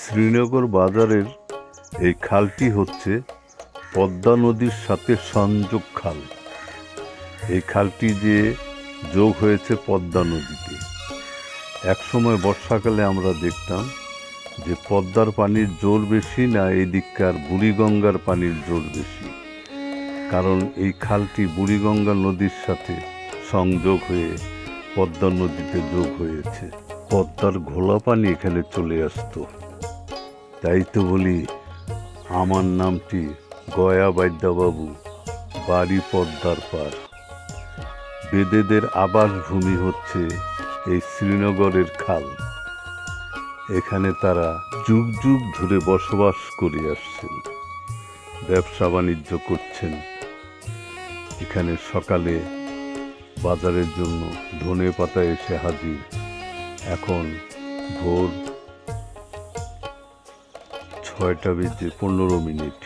শ্রীনগর বাজারের এই খালটি হচ্ছে পদ্মা নদীর সাথে সংযোগ খাল। এই খালটি যে যোগ হয়েছে পদ্মা নদীতে। একসময় বর্ষাকালে আমরা দেখতাম যে পদ্মার পানির জোর বেশি না এই দিককার বুড়িগঙ্গার পানির জোর বেশি। কারণ এই খালটি বুড়িগঙ্গা নদীর সাথে সংযোগ হয়ে পদ্মা নদীতে যোগ হয়েছে। পদ্মার ঘোলা পানি এখানে চলে আসতো। তাই তো বলি, আমার নামটি গয়া বাদ্যাবাবু বাড়ি পদ্মার পার। বেদেদের আবাসভূমি হচ্ছে এই শ্রীনগরের খাল। এখানে তারা যুগ যুগ ধরে বসবাস করে আসছেন, ব্যবসা বাণিজ্য করছেন। এখানে সকালে বাজারের জন্য ধনে পাতা এসে হাজির। এখন ভোর ছয়টা বেজে পনেরো মিনিট।